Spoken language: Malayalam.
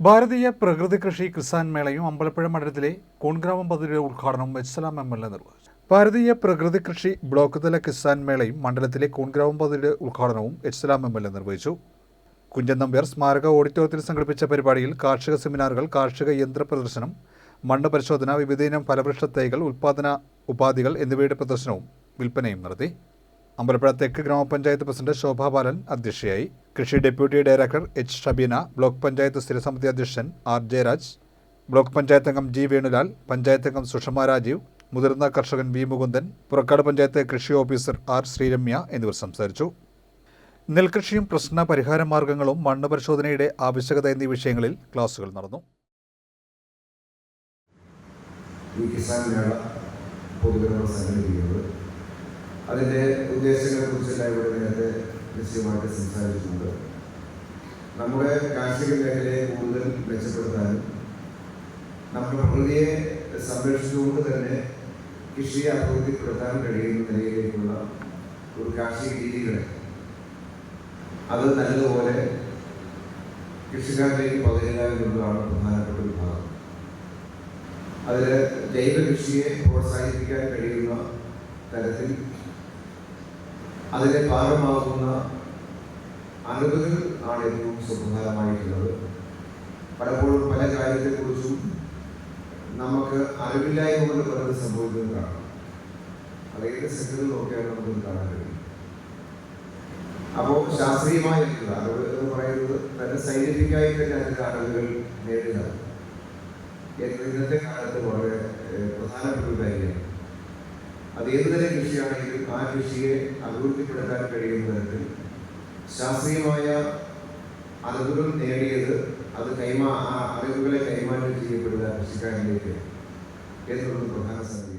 ഭാരതീയ പ്രകൃതി കൃഷി കിസാൻ മേളയും അമ്പലപ്പുഴ മണ്ഡലത്തിലെ കോൺഗ്രാമം പദ്ധതിയുടെ ഉദ്ഘാടനവും എച്ച്സലാം എം എൽ എ നിർവഹിച്ചു. ഭാരതീയ പ്രകൃതി കൃഷി ബ്ലോക്ക് തല കിസാൻ മേളയും മണ്ഡലത്തിലെ കോൺഗ്രാമം പദ്ധതിയുടെ ഉദ്ഘാടനവും എച്ച്സലാം എം എൽ എ നിർവഹിച്ചു. കുഞ്ചൻ സ്മാരക ഓഡിറ്റോറിയത്തിൽ സംഘടിപ്പിച്ച പരിപാടിയിൽ കാർഷിക സെമിനാറുകൾ കാർഷിക യന്ത്ര പ്രദർശനം മണ്ണ് പരിശോധന വിവിധയിനം ഫലവൃക്ഷ തൈകൾ ഉൽപാദന ഉപാധികൾ എന്നിവയുടെ പ്രദർശനവും വിൽപ്പനയും നടത്തി. അമ്പലപ്പുഴ തെക്ക് ഗ്രാമപഞ്ചായത്ത് പ്രസിഡന്റ് ശോഭാ ബാലൻ അധ്യക്ഷയായി. കൃഷി deputy director H Shabeena block panchayat സ്ഥിരസമിതി അധ്യക്ഷൻ ആർ ജയരാജ് ബ്ലോക്ക് പഞ്ചായത്ത് അംഗം ജി വേണുലാൽ പഞ്ചായത്ത് അംഗം സുഷമ രാജീവ് മുതിർന്ന കർഷകൻ വി മുകുന്ദൻ പുറക്കാട് പഞ്ചായത്ത് കൃഷി ഓഫീസർ ആർ ശ്രീരമ്യ എന്നിവർ സംസാരിച്ചു. നെൽകൃഷിയും പ്രശ്ന പരിഹാര മാർഗങ്ങളും മണ്ണ് പരിശോധനയുടെ ആവശ്യകത എന്നീ വിഷയങ്ങളിൽ ക്ലാസുകൾ നടന്നു. ഈ കിസാൻ മേള പൊതുജനങ്ങൾ സംഘടിപ്പിക്കുന്നത് അതിന്റെ ഉദ്ദേശങ്ങളെക്കുറിച്ചെല്ലാം ഇവിടെ നേരത്തെ നിശ്ചയമായിട്ട് സംസാരിച്ചിട്ടുണ്ട്. നമ്മുടെ കാർഷിക മേഖലയെ കൂടുതൽ മെച്ചപ്പെടുത്താനും നമ്മുടെ പ്രകൃതിയെ സംരക്ഷിച്ചുകൊണ്ട് തന്നെ കൃഷിയെ അഭിവൃദ്ധിപ്പെടുത്താൻ കഴിയുന്ന നിലയിലേക്കുള്ള ഒരു കാർഷിക രീതികളെ. അത് നല്ലതുപോലെ കൃഷിക്കാരിലേക്ക് പകരുക എന്നുള്ളതാണ് പ്രധാനപ്പെട്ട ഒരു ഭാഗം അതിൽ ജൈവ കൃഷിയെ പ്രോത്സാഹിപ്പിക്കാൻ കഴിയുന്ന തരത്തിൽ അതിനെ ഭാഗമാകുന്ന അറിവുകൾ ആണ് ഏറ്റവും സുഖകരമായിട്ടുള്ളത്. പലപ്പോഴും പല കാര്യത്തെക്കുറിച്ചും നമുക്ക് അറിവില്ലായ്മ കൊണ്ട് പലത് സംഭവിക്കുന്നത് കാണാം. അത് ഏത് സെക്ടറിൽ നോക്കിയാലും നമുക്കത് കാണാൻ കഴിയും. അപ്പോൾ ശാസ്ത്രീയമായിട്ടുള്ള അറിവ് എന്ന് പറയുന്നത് നല്ല സയന്റിഫിക്കായി തന്നെ അതിന്റെ അറിവുകൾ നേടുക ഇന്നത്തെ കാലത്ത് വളരെ പ്രധാനപ്പെട്ട കാര്യമാണ്. അത് ഏത് തരം കൃഷിയാണെങ്കിലും ആ കൃഷിയെ അഭിവൃദ്ധിപ്പെടുത്താൻ കഴിയുന്ന തരത്തിൽ ശാസ്ത്രീയമായ അറിവുകൾ നേടിയത് അത് കൈമാ ആ അറിവുകളെ കൈമാറ്റം ചെയ്യപ്പെടുക കൃഷിക്കാരിലേക്ക് എന്നുള്ളത് പ്രധാന സംഗതി